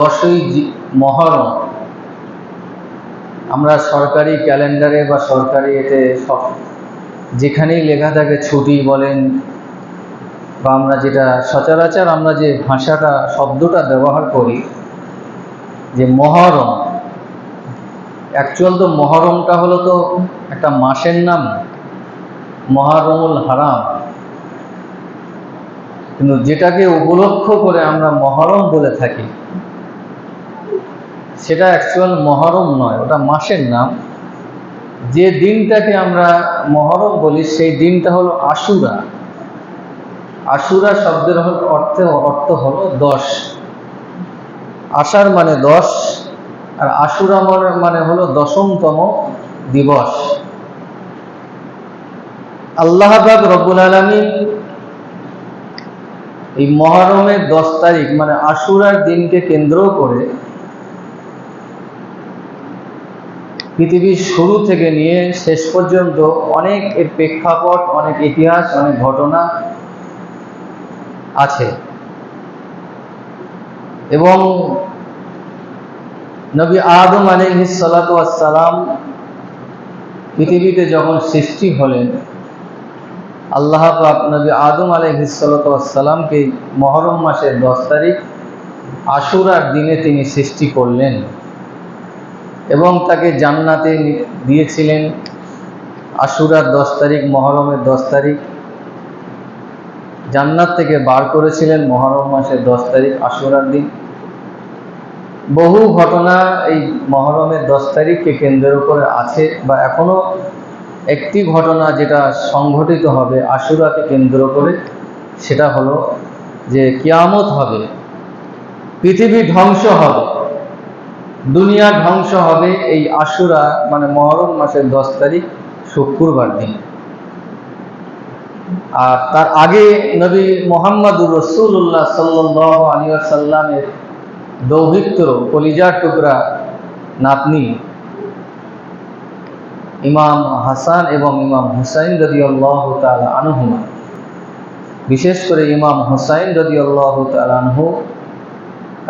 দশই মহরম। আমরা সরকারি ক্যালেন্ডারে বা সরকারি এতে সব যেখানেই লেখা থাকে ছুটি বলেন বা আমরা যেটা সচরাচর আমরা যে ভাষাটা, শব্দটা ব্যবহার করি, যে মহরম। অ্যাকচুয়াল তো মহরমটা হলো তো একটা মাসের নাম, মহরমুল হারাম। কিন্তু যেটাকে উপলক্ষ করে আমরা মহরম বলে থাকি সেটা অ্যাকচুয়াল মহরম নয়, ওটা মাসের নাম। যে দিনটাকে আমরা মহরম বলি, সেই দিনটা হলো আশুরা। আশুরা শব্দের অর্থে, অর্থ হলো দশ। আষাঢ় মানে দশ, আর আশুরা মানে হলো দশমতম দিবস। আল্লাহ পাক রব্বুল আলমী এই মহরমের দশ তারিখ মানে আশুরার দিনকে কেন্দ্র করে পৃথিবীর শুরু থেকে নিয়ে শেষ পর্যন্ত অনেক এর প্রেক্ষাপট, অনেক ইতিহাস, অনেক ঘটনা আছে। এবং নবী আদম আলিহিসালাম পৃথিবীতে যখন সৃষ্টি হলেন, আল্লাহ নবী আদম আলিহিসালামকে মহরম মাসের দশ তারিখ আশুরার দিনে তিনি সৃষ্টি করলেন। এবং তাকে জান্নাতে দিয়েছিলেন আশুরার দশ তারিখ, মহরমের দশ তারিখ। জান্নাত থেকে বার করেছিলেন মহরম মাসের দশ তারিখ, আশুরার দিন। বহু ঘটনা এই মহরমের দশ তারিখকে কেন্দ্রের উপরে আছে বা এখনও একটি ঘটনা যেটা সংঘটিত হবে আশুরাকে কেন্দ্র করে, সেটা হলো যে কিয়ামত হবে, পৃথিবী ধ্বংস হবে। দুনিয়া ধ্বংস হবে এই আশুরা মানে মহরম মাসের দশ তারিখ, শুক্রবার দিন। আর তার আগে নবী মোহাম্মদুর রসুল্লাহ সাল্লাহ দৌহিত্র কলিজার টুকরা নাতনি ইমাম হাসান এবং ইমাম হুসাইন রদি আল্লাহ আনহুমা। বিশেষ করে ইমাম হুসাইন রদি আল্লাহ আনহু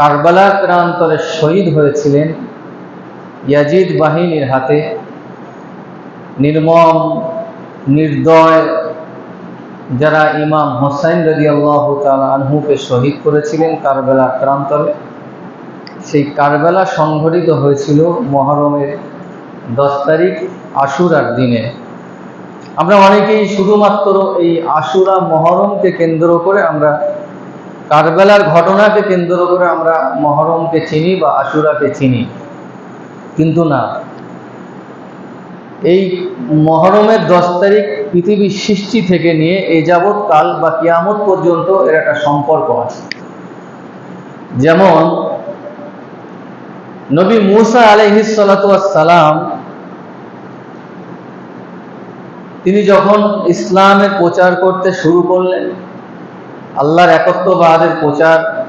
কারবালা প্রান্তরে শহীদ হয়েছিলেন ইয়াজিদ বাহিনীর হাতে। নির্মম, নির্দয় যারা ইমাম হোসাইন রদি আল্লাহ আনহুকে শহীদ করেছিলেন কারবেলা প্রান্তরে, সেই কারবেলা সংঘটিত হয়েছিল মহরমের দশ তারিখ আশুরার দিনে। আমরা অনেকেই শুধুমাত্র এই আশুরা মহরমকে কেন্দ্র করে আমরা কারবেলার ঘটনাকে কেন্দ্র করে আমরা মহরমকে চিনি বা আশুরাকে চিনি। কিন্তু না, এই মহরমের দশ তারিখ পৃথিবীর সৃষ্টি থেকে নিয়ে এই যাবৎ কাল বা কিয়ামত পর্যন্ত এর একটা সম্পর্ক আছে। যেমন, নবী মুসা আলহিসালাম তিনি যখন ইসলামের প্রচার করতে শুরু করলেন আল্লাহর একত্ববাদের প্রচার,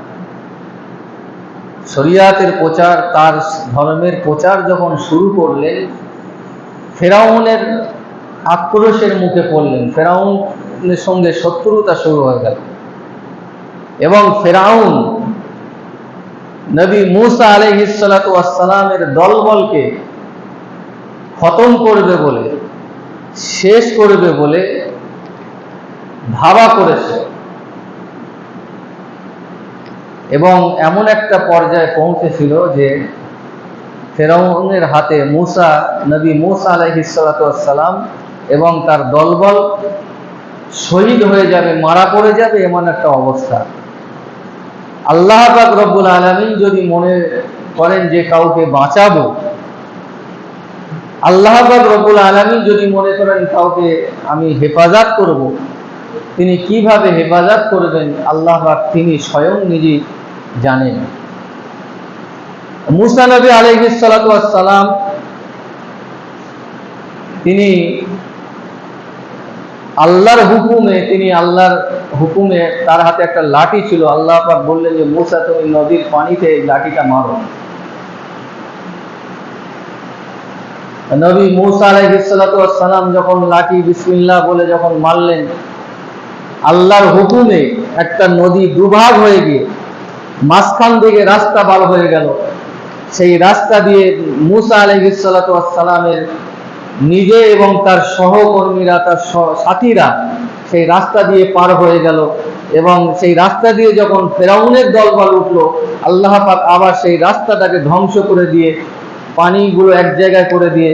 শরিয়াতের প্রচার, তার ধর্মের প্রচার যখন শুরু করলেন, ফেরাউনের আক্রোশের মুখে পড়লেন। ফেরাউনের সঙ্গে শত্রুতা শুরু হয়ে গেল। এবং ফেরাউন নবী মুসা আলহিসালামের দলবলকে খতম করবে বলে, শেষ করবে বলে ধাবা করেছে। এবং এমন একটা পর্যায়ে পৌঁছেছিল যে ফেরাউনের হাতে মুসা, নবী মুসা আলাইহিসালাম এবং তার দলবল শহীদ হয়ে যাবে, মারা পড়ে যাবে এমন একটা অবস্থা। আল্লাহ রব্বুল আলমিন যদি মনে করেন যে কাউকে বাঁচাবো, আল্লাহ রব্বুল আলমিন যদি মনে করেন কাউকে আমি হেফাজত করব, তিনি কীভাবে হেফাজত করবেন? আল্লাহ পাক তিনি স্বয়ং নিজেই জানেন। মুসা নবী আলহিসালাম তিনি আল্লাহর হুকুমে, তিনি আল্লাহর হুকুমে তার হাতে একটা লাঠি ছিল। আল্লাহ পাক বললেন যে, মুসা, তুমি নদীর পানিতে এই লাঠিটা মারো। নবী মুসা আলাইহিসালাম যখন লাঠি বিসমিল্লাহ বলে যখন মারলেন, আল্লাহর হুকুমে একটা নদী দুভাগ হয়ে গিয়ে মাঝখান থেকে রাস্তা বার হয়ে গেল। সেই রাস্তা দিয়ে মুসা আলহিসালামের নিজে এবং তার সহকর্মীরা, তার সাথীরা সেই রাস্তা দিয়ে পার হয়ে গেল এবং সেই রাস্তা দিয়ে যখন ফেরাউনের দলবল উঠল, আল্লাহ পাক আবার সেই রাস্তাটাকে ধ্বংস করে দিয়ে পানিগুলো এক জায়গায় করে দিয়ে,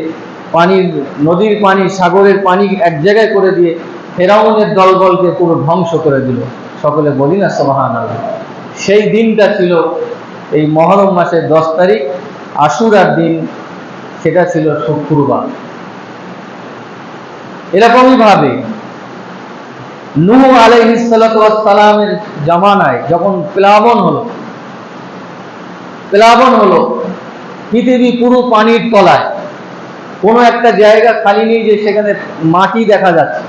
পানির, নদীর পানি, সাগরের পানি এক জায়গায় করে দিয়ে ফেরাউনের দলবলকে পুরো ধ্বংস করে দিল। সকলে বলি না সোহান সেই দিনটা ছিল এই মহরম মাসের দশ তারিখ, আশুরার দিন সেটা ছিল শুক্রবার। এরকমই ভাবে নূহ আলাইহিসসালামের জামানায় যখন প্লাবন হলো প্লাবন হলো, পৃথিবী পুরো পানির তলায়, কোনো একটা জায়গা খালি নেই যে সেখানে মাটি দেখা যাচ্ছে।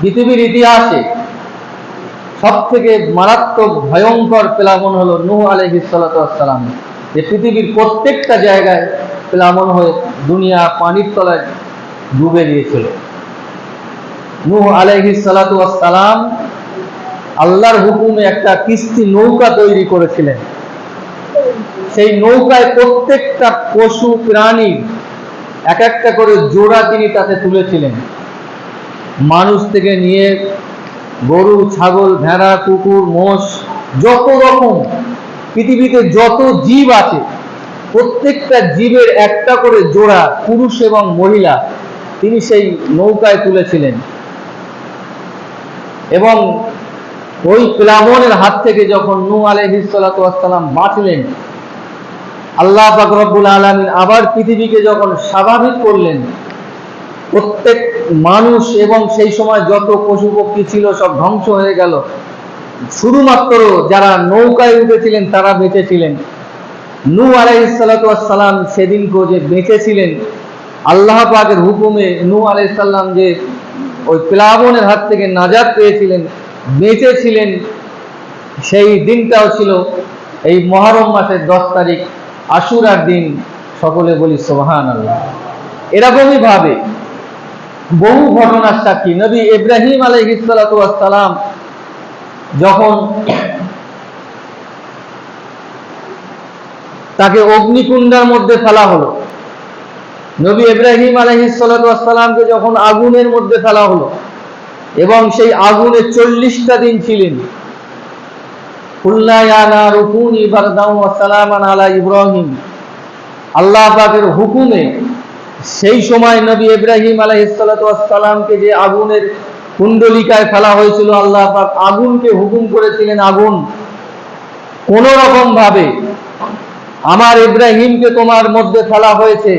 পৃথিবীর ইতিহাসে সব থেকে মারাত্মক ভয়ঙ্কর প্লাবন হলো নূহ আলহিসাল্লাম যে পৃথিবীর প্রত্যেকটা জায়গায় প্লাবন হয়ে দুনিয়া পানির তলায় ডুবে গিয়েছিল। নূহ আলহিসাল্লাম আল্লাহর হুকুমে একটা কিস্তি নৌকা তৈরি করেছিলেন। সেই নৌকায় প্রত্যেকটা পশু প্রাণী এক একটা করে জোড়া তিনি তাতে তুলেছিলেন। মানুষ থেকে নিয়ে গরু, ছাগল, ভেড়া, কুকুর, মোষ, যত রকম, পৃথিবীতে যত জীব আছে, প্রত্যেকটা জীবের একটা করে জোড়া, পুরুষ এবং মহিলা, তিনি সেই নৌকায় তুলেছিলেন। এবং ওই প্লাবনের হাত থেকে যখন নু আলহিসাল্লাম বাঁচলেন, আল্লাহ পাক আলমিন আবার পৃথিবীকে যখন স্বাভাবিক করলেন প্রত্যেক মানুষ এবং সেই সময় যত পশু পক্ষী ছিল সব ধ্বংস হয়ে গেল। শুধুমাত্র যারা নৌকায় উঠেছিলেন, তারা বেঁচেছিলেন। নূ আলাইসাল্লাম সেদিন যে বেঁচেছিলেন, আল্লাহ পাকের হুকুমে নূ আলাইসাল্লাম যে ওই প্লাবনের হাত থেকে নাজাদ পেয়েছিলেন, বেঁচেছিলেন, সেই দিনটাও ছিল এই মহরম মাসের দশ তারিখ, আশুরার দিন। সকলে বলি সোহান আল্লাহ এরকমই ভাবে বহু ঘটনার সাক্ষী নবী ইব্রাহিম আলহিসাল্লাম যখন তাকে অগ্নিকুণ্ডার মধ্যে ফেলা হলো, নবী ইব্রাহিম আলহিসাল্লামকে যখন আগুনের মধ্যে ফেলা হলো, এবং সেই আগুনে চল্লিশটা দিন ছিলেন আল্লাহ হুকুমে সেই সময় নবী ইব্রাহিম আলাইসালামকে যে আগুনের কুণ্ডলিকায় ফেলা হয়েছিল, আল্লাহ পাক আগুনকে হুকুম করেছিলেন, আগুন কোন রকম ভাবে আমার ইব্রাহিমকে তোমার মধ্যে ফেলা হয়েছে,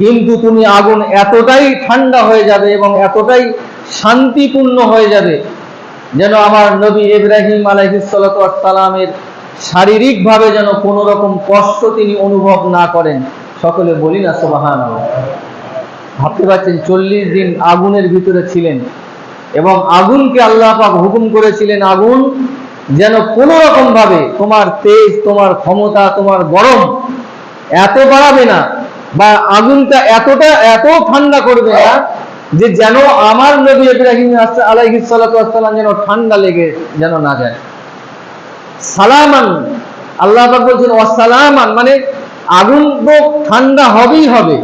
কিন্তু তুমি আগুন এতটাই ঠান্ডা হয়ে যাবে এবং এতটাই শান্তিপূর্ণ হয়ে যাবে যেন আমার নবী ইব্রাহিম আলাইহিসালামের শারীরিকভাবে যেন কোনো রকম কষ্ট তিনি অনুভব না করেন। সকলে বলি না সোবাহান ভাবতে পারছেন, চল্লিশ দিন আগুনের ভিতরে ছিলেন এবং আগুনকে আল্লাহ পাক হুকুম করেছিলেন আগুন যেন কোনো রকম ভাবে তোমার তেজ, তোমার ক্ষমতা, তোমার গরম এত বাড়াবে না বা আগুনটা এতটা, এত ঠান্ডা করবে না যে যেন আমার নবী ইব্রাহিম আলাইহিস সালাম যেন ঠান্ডা লেগে যেন না যায়। সালামান, আল্লাহ পাক বলছেন অসালামান মানে আগুন তো ঠান্ডা হবেই হবে।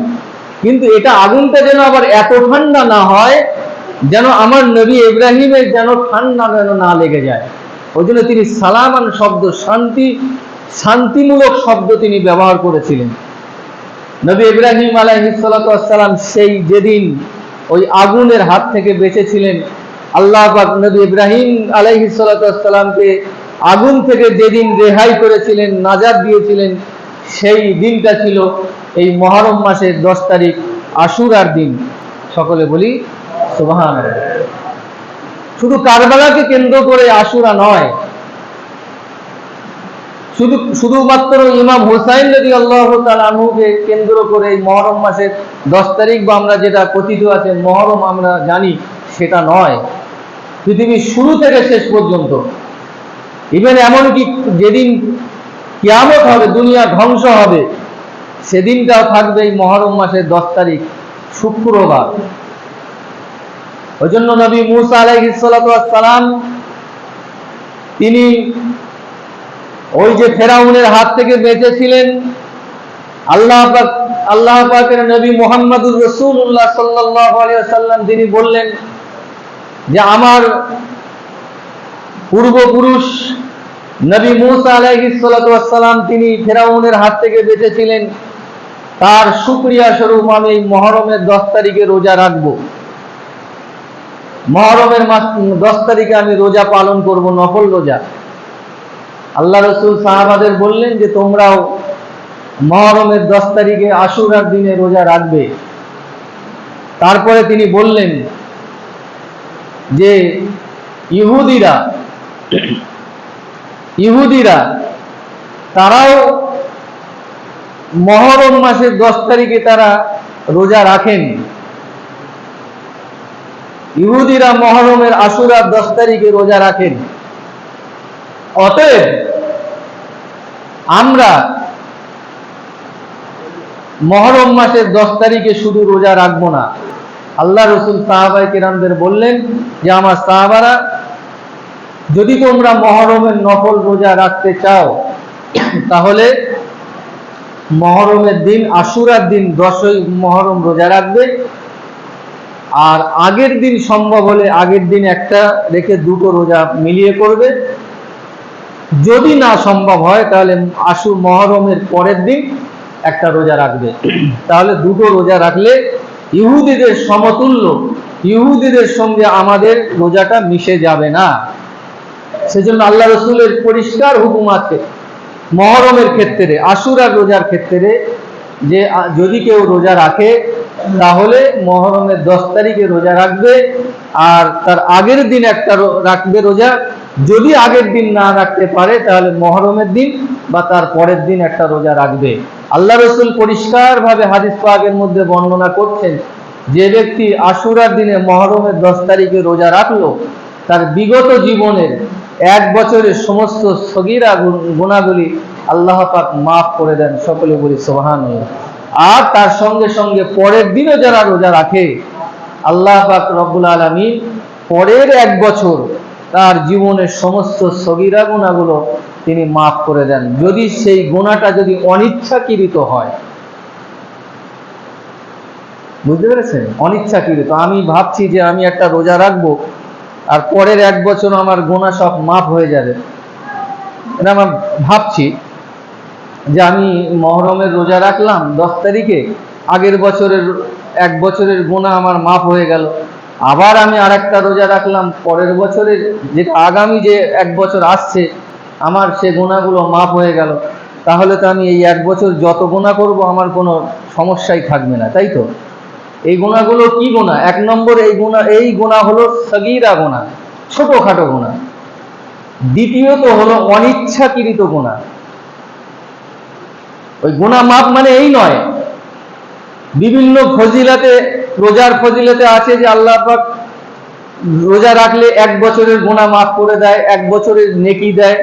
কিন্তু এটা আগুনটা যেন আবার এত ঠান্ডা না হয়, যেন আমার নবী ইব্রাহিমের যেন ঠান্ডা যেন না লেগে যায়। ওই জন্য তিনি সালামান শব্দ, শান্তি, শান্তিমূলক শব্দ তিনি ব্যবহার করেছিলেন। নবী ইব্রাহিম আলাইহিসালাম সেই যেদিন ওই আগুনের হাত থেকে বেঁচেছিলেন, আল্লাহ নবী ইব্রাহিম আলাইহিসালামকে আগুন থেকে যেদিন রেহাই করেছিলেন নাজাদ দিয়েছিলেন সেই দিনটা ছিল এই মহরম মাসের দশ তারিখ আশুরার দিন। সকলে বলি সুবাহান শুধু কারবালাকে কেন্দ্র করে আশুরা নয়, শুধু, শুধুমাত্র ইমাম হুসাইন যদি আল্লাহ আনহুকে কেন্দ্র করে এই মহরম মাসের দশ তারিখ বা আমরা যেটা কথিত আছে, মহরম আমরা জানি, সেটা নয়। পৃথিবীর শুরু থেকে শেষ পর্যন্ত। ইভেন এমনকি যেদিন কিয়ামত হবে, দুনিয়া ধ্বংস হবে। সেদিনটাও থাকবে এই মহরম মাসের দশ তারিখ, শুক্রবার। ওই জন্য নবী মুসা আলাইহিসালাম তিনি ওই যে ফেরাউনের হাত থেকে বেঁচেছিলেন, আল্লাহ আল্লাহ পাকের নবী মোহাম্মদুর রসুল্লাহ সাল্লাহ আলিয়াল্লাম তিনি বললেন যে, আমার পূর্বপুরুষ নবী মুসা আলাইহিসালাম তিনি ফেরাউনের হাত থেকে বেঁচেছিলেন। তার সুক্রিয়া স্বরূপ আমি এই মহরমের দশ তারিখে রোজা রাখব। মহরমের দশ তারিখে আমি রোজা পালন করব, নফল রোজা। আল্লাহ রসুল সাহাবাদের বললেন যে, তোমরাও মহরমের দশ তারিখে আশুরার দিনে রোজা রাখবে। তারপরে তিনি বললেন যে, ইহুদিরা ইহুদিরা, তারাও মহরম মাসের দশ তারিখে তারা রোজা রাখেন। ইহুদিরা মহরমের আশুরার দশ তারিখে রোজা রাখেন। অতএব আমরা মহরম মাসের দশ তারিখে শুধু রোজা রাখব না। আল্লাহ রসুল সাহাবাই কিরামদের বললেন যে, আমার সাহাবারা যদি তোমরা মহরমের নফল রোজা রাখতে চাও, তাহলে মহরমের দিন, আশুরার দিন দশই মহরম রোজা রাখবে। আর আগের দিন সম্ভব হলে আগের দিন একটা রেখে দুটো রোজা মিলিয়ে করবে। যদি না সম্ভব হয়, তাহলে আশু মহরমের পরের দিন একটা রোজা রাখবে। তাহলে দুটো রোজা রাখলে ইহুদিদের সমতুল্য, ইহুদিদের সঙ্গে আমাদের রোজাটা মিশে যাবে না। সেজন্য আল্লাহ রসুলের পরিষ্কার হুকুম আছে মহরমের ক্ষেত্রে, আশুরার রোজার ক্ষেত্রে, যে যদি কেউ রোজা রাখে, তাহলে মহরমের দশ তারিখে রোজা রাখবে আর তার আগের দিন একটা রাখবে রোজা। যদি আগের দিন না রাখতে পারে, তাহলে মহরমের দিন বা তার পরের দিন একটা রোজা রাখবে। আল্লাহ রসুল পরিষ্কারভাবে হাদিস পাকের মধ্যে বর্ণনা করছেন, যে ব্যক্তি আশুরার দিনে মহরমের দশ তারিখে রোজা রাখল, তার বিগত জীবনের এক বছরের সমস্ত সগিরা গুণাগুলি আল্লাহ পাক মাফ করে দেন সকলে বলি সোহান আর তার সঙ্গে সঙ্গে পরের দিনও যারা রোজা রাখে, আল্লাহ পাক রব্বুল আলমী পরের এক বছর তার জীবনের সমস্ত সগিরা গুণাগুলো তিনি মাফ করে দেন। যদি সেই গুণাটা যদি অনিচ্ছাকৃত হয়, বুঝতে পেরেছেন? অনিচ্ছাকৃত। আমি ভাবছি যে আমি একটা রোজা রাখব আর পরের এক বছর আমার গোনা সব মাফ হয়ে যাবে। এটা আমার ভাবছি যে আমি মহরমের রোজা রাখলাম দশ তারিখে, আগের বছরের এক বছরের গোনা আমার মাফ হয়ে গেল। আবার আমি আর একটা রোজা রাখলাম পরের বছরের যেটা আগামী যে এক বছর আসছে, আমার সে গোনাগুলো মাফ হয়ে গেল। তাহলে তো আমি এই এক বছর যত গোনা করব, আমার কোনো সমস্যাই থাকবে না, তাই তো? এই গোনাগুলো কি গোনা এক নম্বর এই গোনা এই গোনা হলো সগিরা গোনা ছোটখাটো গোনা দ্বিতীয়ত হলো অনিচ্ছাকৃত গোনা ওই গোনা মাপ মানে এই নয়। বিভিন্ন ফজিলাতে, রোজার ফজিলাতে আছে যে আল্লাহ পাক রোজা রাখলে এক বছরের গোনা মাফ করে দেয়, এক বছরের নেকি দেয়।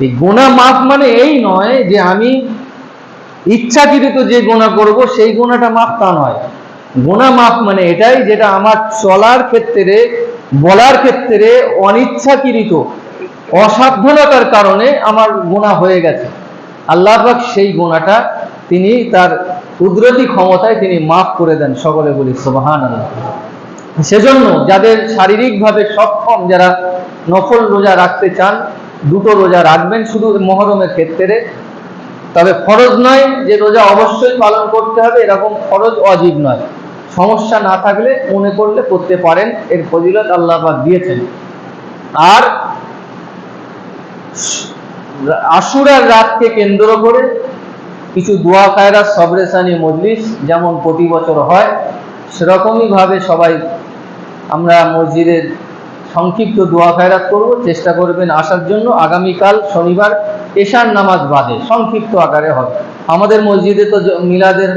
এই গোনা মাফ মানে এই নয় যে আমি ইচ্ছাকৃত যে গোনা করব, সেই গোনাটা মাফ তা নয়। গোনা মাফ মানে এটাই যেটা আমার চলার ক্ষেত্রে, বলার ক্ষেত্রে অনিচ্ছাকৃত, অসাবধানতার কারণে আমার গোনা হয়ে গেছে। আল্লাহ পাক সেই গোনাটা তিনি তার কুদরতি ক্ষমতায় তিনি মাফ করে দেন সকলে বলি সুবাহান সেজন্য যাদের শারীরিকভাবে সক্ষম, যারা নফল রোজা রাখতে চান, দুটো রোজা রাখবেন শুধু মহরমের ক্ষেত্রে। তবে ফরজ নয় যে রোজা অবশ্যই পালন করতে হবে, এরকম ফরজ অজীব নয়। সমস্যা না থাকলে মনে করলে করতে পারেন। এর ফজিলত আল্লাহ পাক দিয়েছেন। আর আশুরার রাতকে কেন্দ্র করে কিছু দোয়া খায়রা সবরেসানি মজলিস যেমন প্রতি বছর হয়, সেরকমই ভাবে সবাই আমরা মসজিদের সংক্ষিপ্ত দোয়া খায়রাত করব। চেষ্টা করবেন আসার জন্য। আগামীকাল শনিবার এশার নামাজ বাদে সংক্ষিপ্ত আকারে হবে। আমাদের মসজিদে তো মিলাদের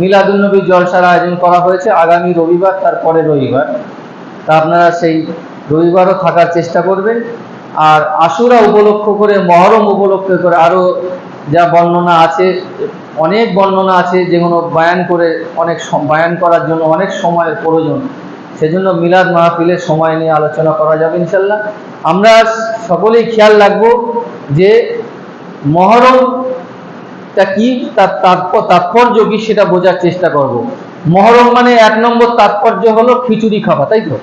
মিলাদুলনবী জলসার আয়োজন করা হয়েছে আগামী রবিবার তারপরে রবিবার। তা আপনারা সেই রবিবারও থাকার চেষ্টা করবেন। আর আশুরা উপলক্ষ করে, মহরম উপলক্ষ করে আরও যা বর্ণনা আছে, অনেক বর্ণনা আছে যেগুলো বায়ান করে অনেক বায়ান করার জন্য অনেক সময়ের প্রয়োজন। সেজন্য মিলাদ মাহফিলের সময় নিয়ে আলোচনা করা যাবে ইনশাল্লাহ। আমরা সকলেই খেয়াল রাখব যে মহরমটা কি? তার তাৎপ- তাৎপর্য কি সেটা বোঝার চেষ্টা করব। মহরম মানে এক নম্বর তাৎপর্য হলো খিচুড়ি খাওয়া, তাই তো?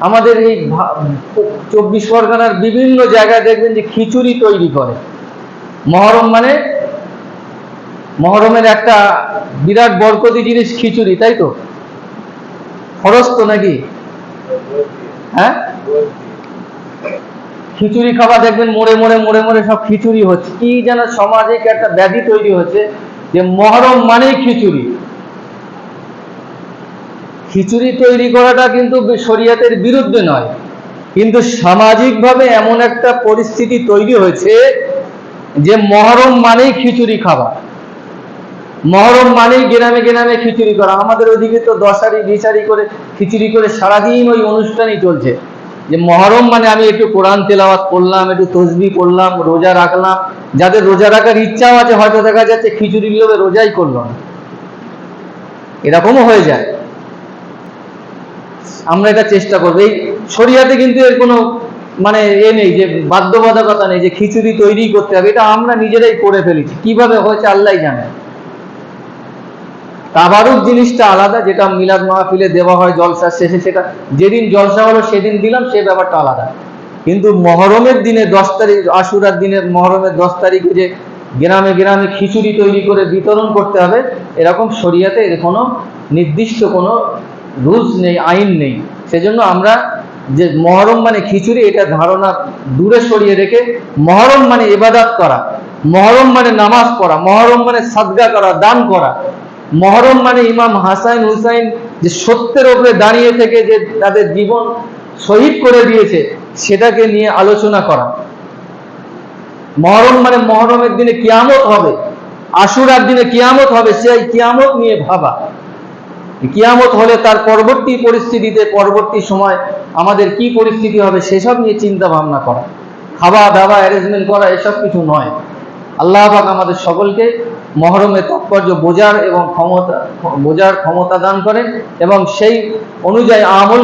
আমাদের এই চব্বিশ পরগনার বিভিন্ন জায়গায় দেখবেন যে খিচুড়ি তৈরি করে। মহরম মানে মহরমের একটা বিরাট বরকতি জিনিস খিচুড়ি, তাই তো? খরচ তো নাকি? হ্যাঁ? খিচুড়ি খাওয়া দেখবেন, মোড়ে মোড়ে মোড়ে মোড়ে সব খিচুড়ি হচ্ছে। কি যেন সমাজে একটা ব্যাধি তৈরি হচ্ছে যে মহরম মানেই খিচুড়ি। খিচুড়ি তৈরি করাটা কিন্তু শরীয়তের বিরুদ্ধে নয়। কিন্তু সামাজিকভাবে এমন একটা পরিস্থিতি তৈরি হয়েছে যে মহরম মানেই খিচুড়ি খাওয়া। মহরম মানেই গ্রামে গ্রামে খিচুড়ি করা। আমাদের ওইদিকে তো দশারি বিচারি করে খিচুড়ি করে সারাদিন ওই অনুষ্ঠানই চলছে। যে মহরম মানে আমি একটু কোরআন তেলাওয়াত করলাম, একটু তসবি করলাম, রোজা রাখলাম। যাদের রোজা রাখার ইচ্ছাও আছে, হয়তো দেখা যাচ্ছে খিচুড়ির লোভে রোজাই করল না। এরকমও হয়ে যায়। আমরা এটা চেষ্টা করব। এই শরিয়াতে কিন্তু এর কোনো মানে এ নেই, যে বাধ্যবাধকতা নেই, যে খিচুড়ি তৈরি করতে হবে। এটা আমরা নিজেরাই করে ফেলেছি। কীভাবে হয়েছে আল্লাহ জানে। তাবারুক জিনিসটা আলাদা, যেটা মিলাদ মাহফিলে দেওয়া হয় জলসা শেষে, সেটা যেদিন জলসা হলো সেদিন দিলাম, সে ব্যাপারটা আলাদা। কিন্তু মহরমের দিনে দশ তারিখ, আশুরার দিনে মহরমের দশ তারিখে যে গ্রামে গ্রামে খিচুড়ি তৈরি করে বিতরণ করতে হবে, এরকম শরিয়াতে এর কোনো নির্দিষ্ট কোনো রুলস নেই, আইন নেই। সেজন্য আমরা যে মহরম মানে খিচুড়ি, এটা ধারণা দূরে সরিয়ে রেখে মহরম মানে ইবাদাত করা, মহরম মানে নামাজ পড়া, মহরম মানে সাদগা করা, দান করা। মহরম মানে ইমাম হাসান হুসাইন যে সত্যের ওপরে দাঁড়িয়ে থেকে যে তাদের জীবন শহীদ করে দিয়েছে, সেটাকে নিয়ে আলোচনা করা। মহরম মানে মহরমের দিনে কিয়ামত হবে, আশুরার দিনে কিয়ামত হবে, সেই কিয়ামত নিয়ে ভাবা। কিয়ামত হলে তার পরবর্তী পরিস্থিতিতে পরবর্তী সময় আমাদের কি পরিস্থিতি হবে, সেসব নিয়ে চিন্তা ভাবনা করা। খাওয়া দাওয়া অ্যারেঞ্জমেন্ট করা, এসব কিছু নয়। আল্লাহ আমাদের সকলকে মহরমের তাৎপর্য বোঝার এবং ক্ষমতা বোঝার ক্ষমতা দান করেন এবং সেই অনুযায়ী আমল